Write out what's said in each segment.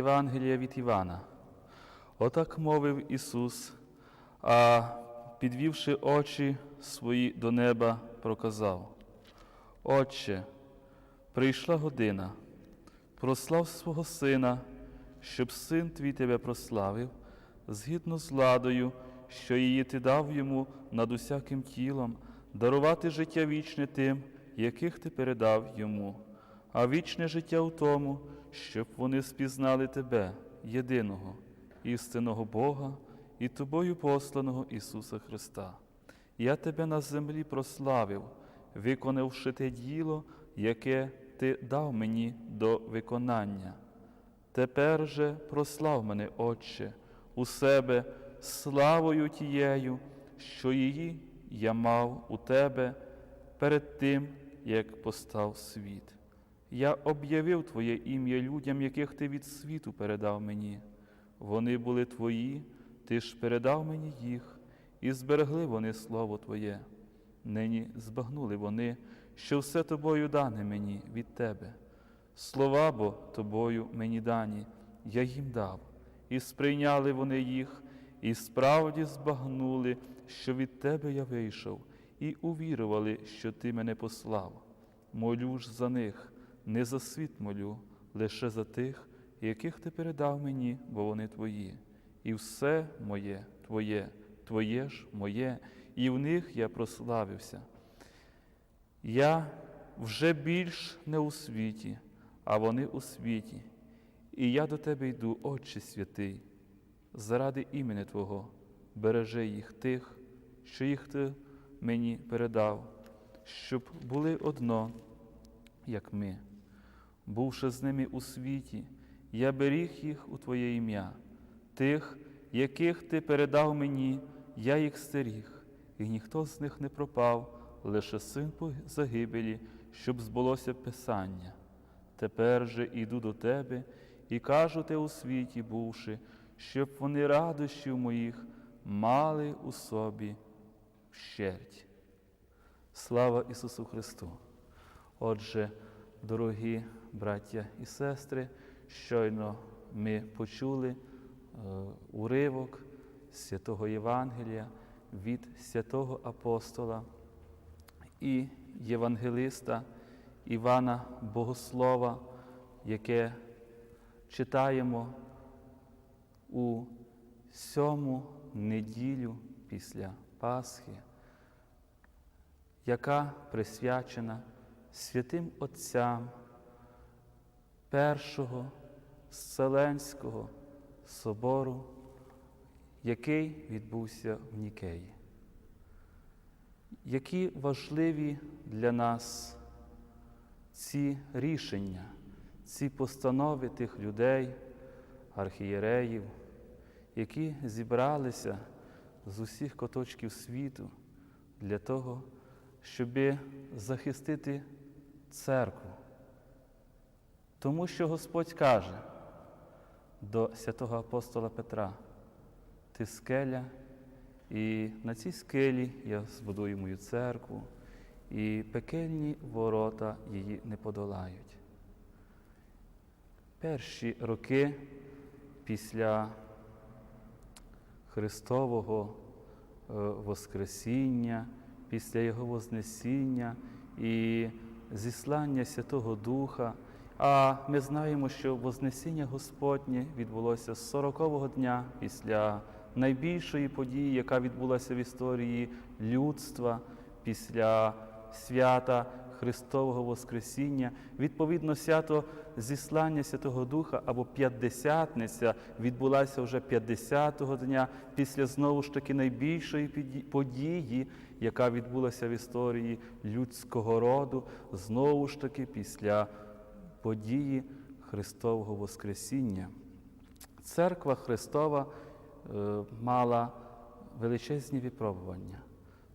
Євангелія від Івана. Отак мовив Ісус, а підвівши очі свої до неба, проказав: Отче, прийшла година, прослав свого Сина, щоб син твій тебе прославив, згідно з ладою, що її ти дав йому над усяким тілом, дарувати життя вічне тим, яких ти передав йому, а вічне життя у тому, щоб вони спізнали тебе, єдиного, істинного Бога і тобою посланого Ісуса Христа. Я тебе на землі прославив, виконавши те діло, яке ти дав мені до виконання. Тепер же прослав мене, Отче, у себе славою тією, що її я мав у тебе перед тим, як постав світ. Я об'явив Твоє ім'я людям, яких Ти від світу передав мені. Вони були Твої, Ти ж передав мені їх, і зберегли вони Слово Твоє. Нині збагнули вони, що все тобою дане мені від Тебе. Слова бо тобою мені дані, я їм дав, і сприйняли вони їх, і справді збагнули, що від Тебе я вийшов, і увірували, що Ти мене послав. Молю ж за них, не за світ молю, лише за тих, яких ти передав мені, бо вони твої. І все моє, Твоє, Твоє ж моє, і в них я прославився. Я вже більш не у світі, а вони у світі. І я до тебе йду, Отче святий, заради імені Твого, бережи їх тих, що їх ти мені передав, щоб були одно, як ми. Бувши з ними у світі, я беріг їх у Твоє ім'я, тих, яких Ти передав мені, я їх стеріг, і ніхто з них не пропав, лише син загибелі, щоб збулося Писання. Тепер же іду до Тебе і кажу те у світі, бувши, щоб вони радощів моїх мали у собі вщерть. Слава Ісусу Христу! Отже, дорогі браття і сестри, щойно ми почули е, уривок святого Євангелія від святого апостола і євангелиста Івана Богослова, яке читаємо у сьому неділю після Пасхи, яка присвячена святим Отцям Першого Вселенського собору, який відбувся в Нікеї. Які важливі для нас ці рішення, ці постанови тих людей, архієреїв, які зібралися з усіх куточків світу для того, щоб захистити церкву. Тому що Господь каже до святого апостола Петра, ти скеля, і на цій скелі я збудую мою церкву, і пекельні ворота її не подолають. Перші роки після Христового е, Воскресіння, після Його Вознесіння і зіслання Святого Духа. А ми знаємо, що Вознесіння Господнє відбулося з 40-го дня після найбільшої події, яка відбулася в історії людства, після свята Христового Воскресіння. Відповідно, свято зіслання Святого Духа або П'ятдесятниця відбулася вже 50-го дня після знову ж таки найбільшої події, яка відбулася в історії людського роду, знову ж таки після події Христового Воскресіння. Церква Христова е, мала величезні випробування,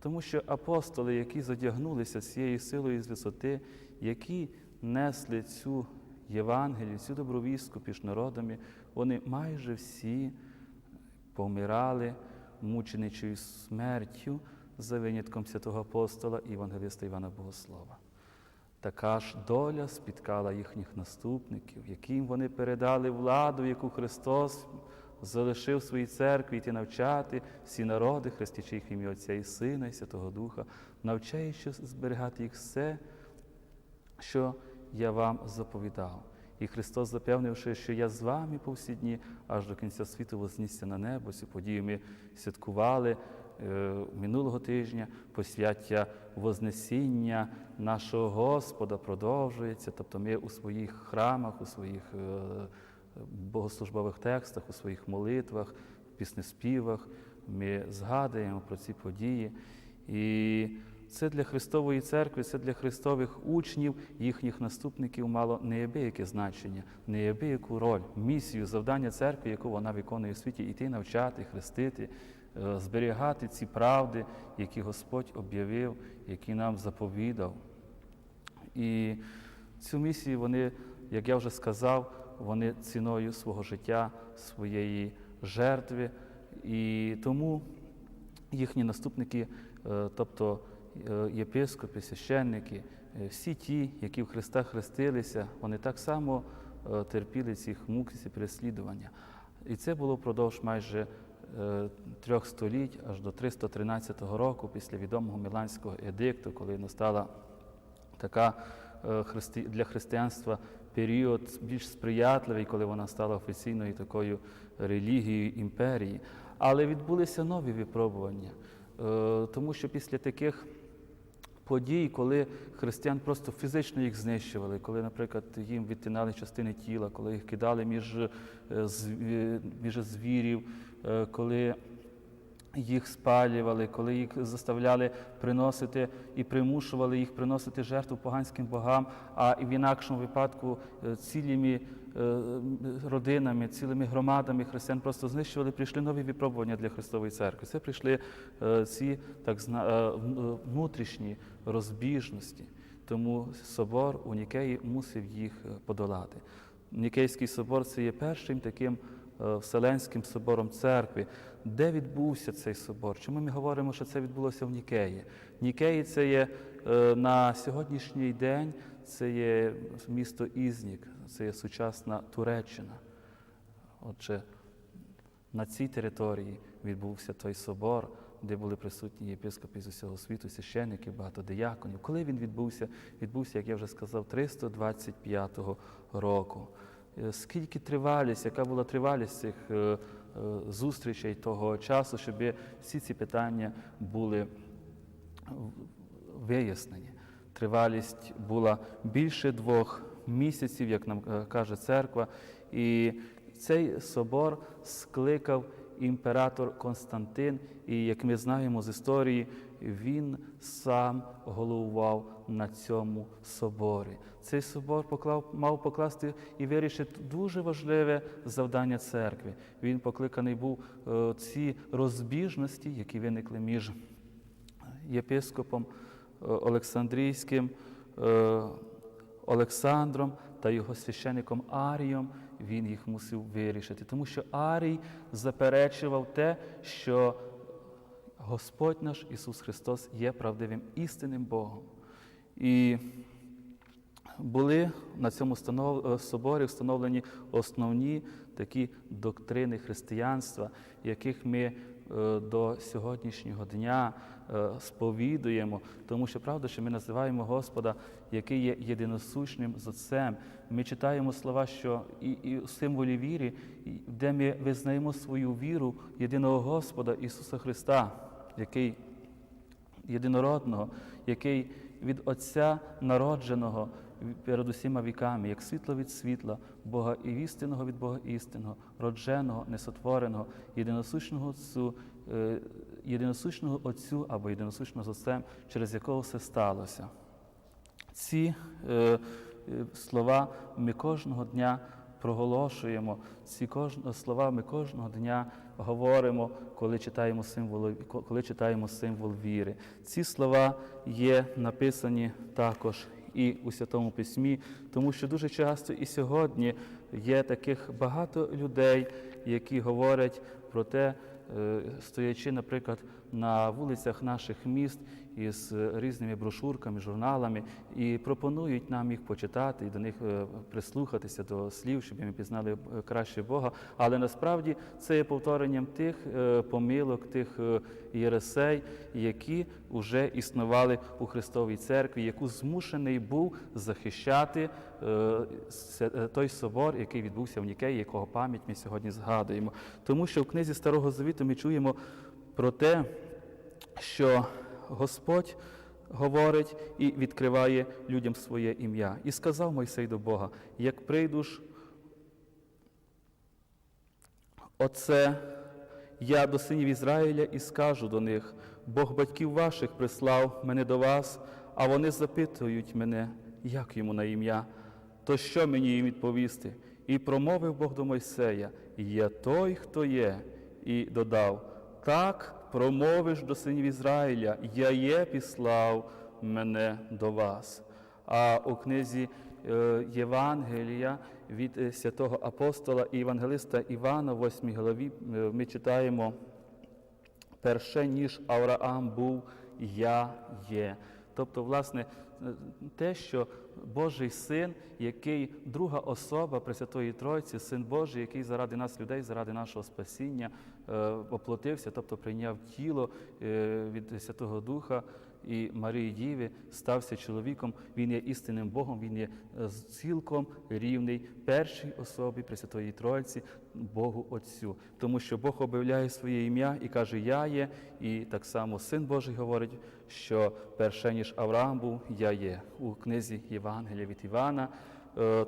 тому що апостоли, які задягнулися цією силою з висоти, які несли цю Євангелію, цю добровістку піж народами, вони майже всі помирали мученичою смертю за винятком святого апостола і Євангелиста Івана Богослова. Така ж доля спіткала їхніх наступників, яким вони передали владу, яку Христос залишив в своїй церкві йти навчати всі народи, хрестячи ім'я Отця і Сина, і Святого Духа, навчаючи зберігати їх все, що я вам заповідав. І Христос, запевнивши, що я з вами по всі дні, аж до кінця світу вознісся на небо. Цю подію ми святкували минулого тижня, посвяття Вознесіння нашого Господа продовжується. Тобто ми у своїх храмах, у своїх е, богослужбових текстах, у своїх молитвах, піснеспівах ми згадуємо про ці події. І це для Христової церкви, це для Христових учнів, їхніх наступників мало неабияке значення, неабияку роль, місію, завдання церкви, яку вона виконує в світі, іти навчати, хрестити, е, зберігати ці правди, які Господь об'явив, які нам заповідав. І цю місію вони, як я вже сказав, вони ціною свого життя, своєї жертви. І тому їхні наступники, е, тобто е, єпископи, священники, е, всі ті, які в Христа хрестилися, вони так само е, терпіли цих мук, ці переслідування. І це було впродовж майже е, трьох століть, аж до 313 року, після відомого Міланського едикту, коли настала така е, для християнства період більш сприятливий, коли вона стала офіційною такою релігією імперії. Але відбулися нові випробування, е, тому що після таких подій, коли християн просто фізично їх знищували, коли, наприклад, їм відтинали частини тіла, коли їх кидали між, е, між звірів, е, коли їх спалювали, коли їх заставляли приносити і примушували їх приносити жертву поганським богам, а в інакшому випадку е, цілими е, родинами, цілими громадами християн просто знищували, прийшли нові випробування для Христової церкви. Це прийшли е, ці так е, е, внутрішні розбіжності. Тому собор у Нікеї мусив їх е, подолати. Нікейський собор це є першим таким е, Вселенським собором церкви. Де відбувся цей собор? Чому ми говоримо, що це відбулося в Нікеї? Нікеї це є е, на сьогоднішній день, це є місто Ізнік, це є сучасна Туреччина. Отже, на цій території відбувся той собор, де були присутні єпископи з усього світу, священники, багато дияконів. Коли він відбувся? Відбувся, як я вже сказав, 325 року. Е, Скільки тривалість, яка була тривалість цих е, е, зустрічей того часу, щоб всі ці питання були вияснені. Тривалість була більше двох місяців, як нам каже церква. І цей собор скликав імператор Константин, і як ми знаємо з історії, він сам головував на цьому соборі. Цей собор поклав, мав покласти і вирішити дуже важливе завдання церкви. Він покликаний був е, ці розбіжності, які виникли між єпископом е, Олександрійським е, Олександром та його священником Арієм, він їх мусив вирішити, тому що Арій заперечував те, що Господь наш Ісус Христос є правдивим істинним Богом. І були на цьому е, соборі встановлені основні такі доктрини християнства, яких ми е, до сьогоднішнього дня е, сповідуємо, тому що правда, що ми називаємо Господа, який є єдиносущним з Отцем. Ми читаємо слова, що і, і символі віри, де ми визнаємо свою віру єдиного Господа Ісуса Христа, який єдинородного, який від Отця народженого перед усіма віками, як світло від світла, Бога і істинного від Бога істинного, родженого, несотвореного, єдиносущного Отцю, е, єдиносущного Отцю або єдиносущного з Отцем, через якого все сталося. Ці е, е, слова ми кожного дня проголошуємо, ці кожного слова ми кожного дня говоримо, коли читаємо символ, коли читаємо символ віри. Ці слова є написані також і у Святому Письмі, тому що дуже часто і сьогодні є таких багато людей, які говорять про те, е, стоячи, наприклад, на вулицях наших міст із різними брошурками, журналами і пропонують нам їх почитати і до них е, прислухатися до слів, щоб ми пізнали е, краще Бога. Але насправді це є повторенням тих е, помилок, тих єресей, які вже існували у Христовій церкві, яку змушений був захищати той собор, який відбувся в Нікеї, якого пам'ять ми сьогодні згадуємо. Тому що в книзі Старого Завіту ми чуємо про те, що Господь говорить і відкриває людям своє ім'я. І сказав Мойсей до Бога: як прийдуш, Оце я до синів Ізраїля і скажу до них: Бог батьків ваших прислав мене до вас, а вони запитують мене, як йому на ім'я, то що мені їм відповісти? І промовив Бог до Мойсея: Я той, хто є, і додав: Так промовиш до синів Ізраїля, я є післав мене до вас. А у книзі е, Євангелія від е, святого апостола і євангелиста Івана, в 8 главі, е, ми читаємо перше, ніж Авраам був, я є. Тобто, власне, те, що Божий син, який друга особа Пресвятої Тройці, син Божий, який заради нас, людей, заради нашого спасіння, е, оплотився, тобто прийняв тіло е, від Святого Духа і Марії Діви, стався чоловіком. Він є істинним Богом, він є е, цілком рівний першій особі Пресвятої Тройці, Богу Отцю. Тому що Бог об'являє своє ім'я і каже, Я є, і так само Син Божий говорить, що перше, ніж Авраам був, я є. У книзі Євангелія від Івана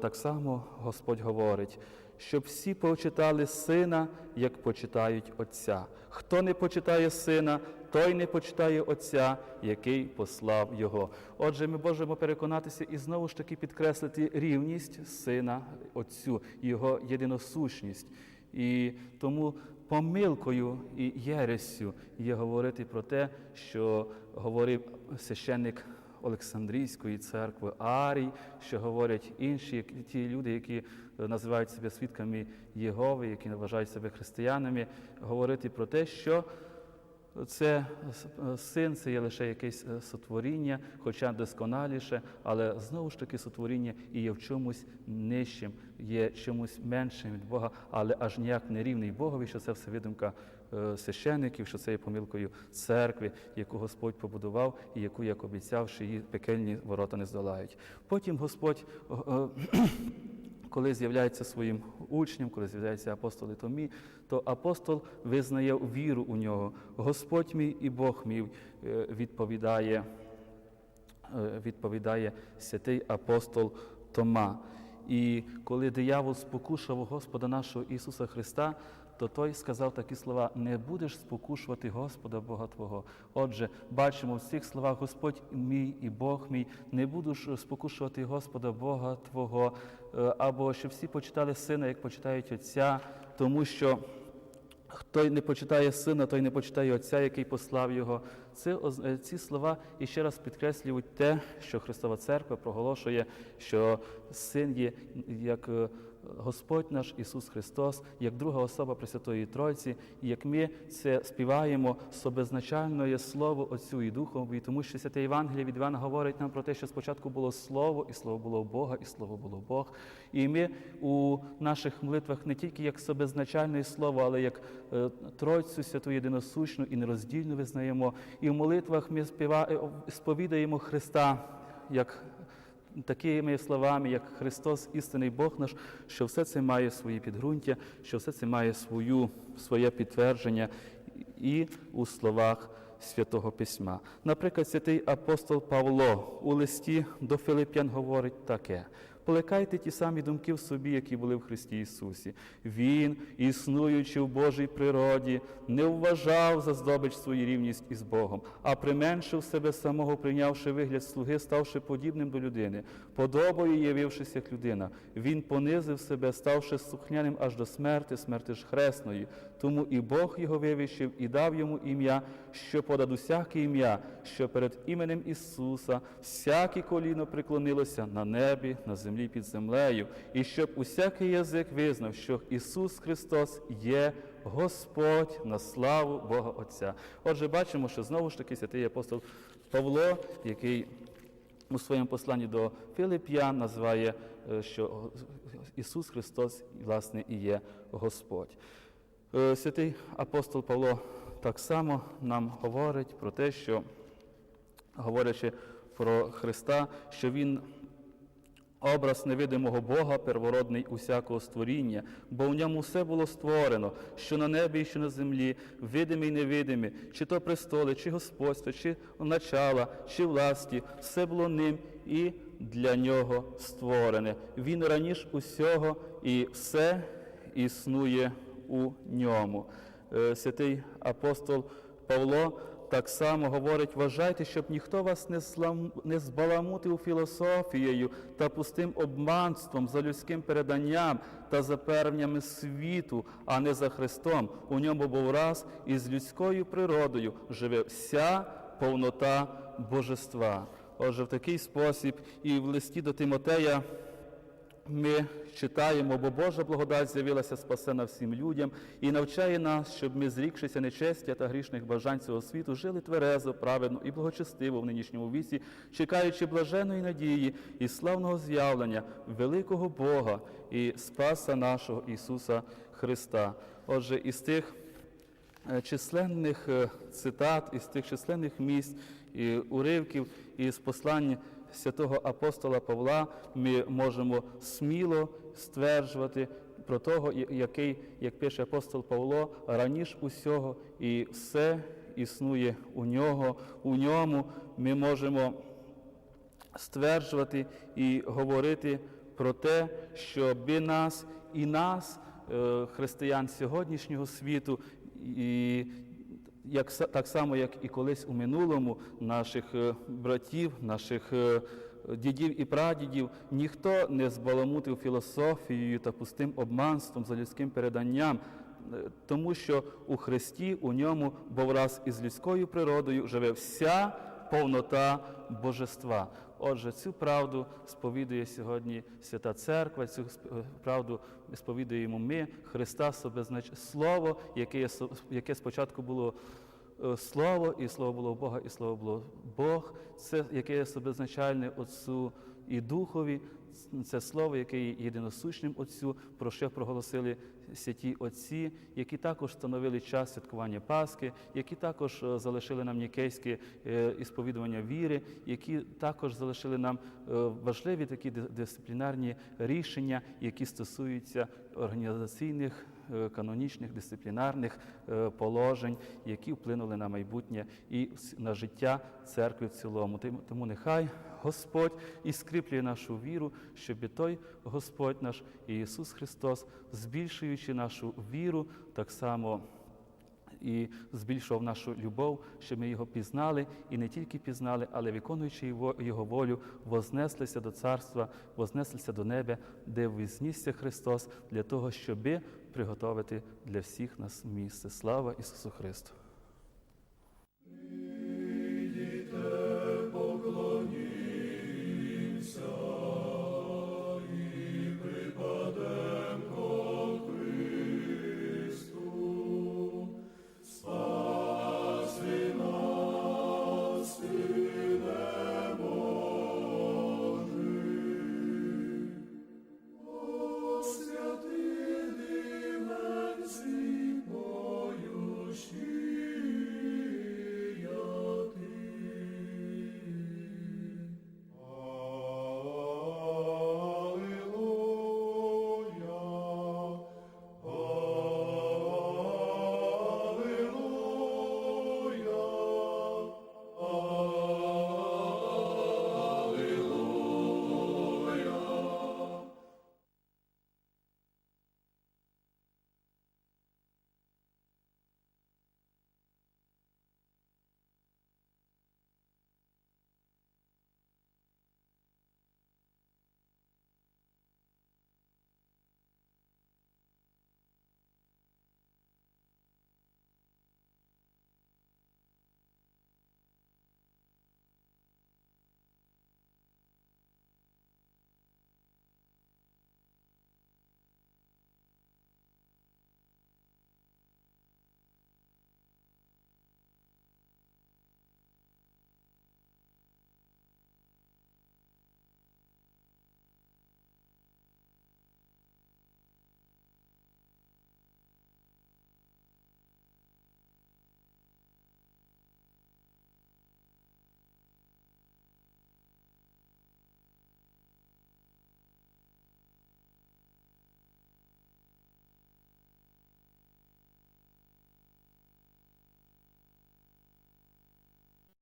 так само Господь говорить, щоб всі почитали сина, як почитають Отця. Хто не почитає сина, той не почитає Отця, який послав його. Отже, ми можемо переконатися і знову ж таки підкреслити рівність сина Отцю, його єдиносущність. І тому помилкою і єресю є говорити про те, що говорив священник Олександрійської церкви Арій, що говорять інші ті люди, які е, називають себе свідками Єгови, які вважають себе християнами, говорити про те, що це син, це є лише якесь е, сотворіння, хоча досконаліше, але знову ж таки сотворіння і є в чомусь нижчим, є чомусь меншим від Бога, але аж ніяк не рівний Богові, що це все видумка е, священників, що це є помилкою церкви, яку Господь побудував і яку, як обіцяв, що її пекельні ворота не здолають. Потім Господь. Коли з'являється своїм учням, коли з'являється апостол Томі, то апостол визнає віру у нього. Господь мій і Бог мій е, відповідає, е, відповідає святий апостол Тома. І коли диявол спокушав Господа нашого Ісуса Христа, то той сказав такі слова: не будеш спокушувати Господа Бога Твого. Отже, бачимо в цих словах Господь мій і Бог мій, не будеш спокушувати Господа Бога Твого, Е, або щоб всі почитали сина, як почитають Отця, тому що Хто не почитає сина, той не почитає Отця, який послав його. Це, е, ці слова і ще раз підкреслюють те, що Христова Церква проголошує, що син є як е, Господь наш Ісус Христос, як друга особа Пресвятої Тройці, і як ми це співаємо собезначально є Слово Отцю і Духові, тому що Святе Євангеліє від Івана говорить нам про те, що спочатку було Слово, і Слово було Бога, і Слово було Бог. І ми у наших молитвах не тільки як собезначальне слово, але як е, Тройцю Святу Єдиносущну і нероздільну визнаємо. І в молитвах ми співа... е, сповідаємо Христа як такими словами, як Христос, істинний Бог наш, що все це має свої підґрунтя, що все це має свою, своє підтвердження і у словах Святого Письма. Наприклад, святий апостол Павло у листі до Филип'ян говорить таке. Плекайте ті самі думки в собі, які були в Христі Ісусі. Він, існуючи в Божій природі, не вважав за здобич свою рівність із Богом, а применшив себе самого, прийнявши вигляд слуги, ставши подібним до людини, подобою явившись як людина. Він понизив себе, ставши слухняним аж до смерти, смерти ж хресної. Тому і Бог його вивищив і дав йому ім'я, що понад усяке ім'я, що перед іменем Ісуса всяке коліно преклонилося на небі, на землі під землею, і щоб усякий язик визнав, що Ісус Христос є Господь на славу Бога Отця. Отже, бачимо, що знову ж таки святий апостол Павло, який у своєму посланні до Филип'ян називає, е, що Ісус Христос, власне, і є Господь. Е, Святий апостол Павло так само нам говорить про те, що, говорячи про Христа, що Він образ невидимого Бога, первородний усякого створіння, бо в ньому все було створено, що на небі і що на землі, видиме і невидиме, чи то престоли, чи господство, чи начала, чи власті, все було ним і для нього створене. Він раніше усього і все існує у ньому. Е, Святий апостол Павло так само говорить, вважайте, щоб ніхто вас не, злам, не збаламутив філософією та пустим обманством за людським переданням та за певнями світу, а не за Христом. У ньому був раз і з людською природою живе вся повнота божества. Отже, в такий спосіб і в листі до Тимотея ми читаємо, бо Божа благодать з'явилася спасена всім людям і навчає нас, щоб ми, зрікшися нечестя та грішних бажань цього світу, жили тверезо, праведно і благочестиво в нинішньому віці, чекаючи блаженої надії і славного з'явлення великого Бога і Спаса нашого Ісуса Христа. Отже, із тих е, численних е, цитат, із тих численних місць і уривків із послань святого апостола Павла ми можемо сміло стверджувати про того, який, як пише апостол Павло, раніше усього і все існує у нього, у ньому ми можемо стверджувати і говорити про те, щоби нас і нас, е, християн сьогоднішнього світу, і як, так само, як і колись у минулому наших е, братів, наших е, дідів і прадідів, ніхто не збаламутив філософією та пустим обманством за людським переданням, е, тому що у Христі, у ньому, бо враз із людською природою живе вся повнота божества. Отже, цю правду сповідує сьогодні Свята Церква, цю е, правду сповідуємо ми, Христа собезнач... Слово, яке, яке спочатку було е, Слово, і Слово було Бога, і Слово було Бог, це яке є собезначальне Отцу і Духові, це слово, яке є єдиносущним Отцю, про що проголосили святі Отці, які також встановили час святкування Пасхи, які також е, залишили нам нікейське ісповідування віри, які також залишили нам е, важливі такі дисциплінарні рішення, які стосуються організаційних. Е, Канонічних дисциплінарних е, положень, які вплинули на майбутнє і на життя церкви в цілому. Тому нехай Господь і скріплює нашу віру, щоб і той Господь наш Ісус Христос, збільшуючи нашу віру, так само і збільшував нашу любов, щоб ми його пізнали, і не тільки пізнали, але виконуючи його, його волю, вознеслися до царства, вознеслися до неба, де вознісся Христос для того, щоби приготовити для всіх нас місце. Слава Ісусу Христу!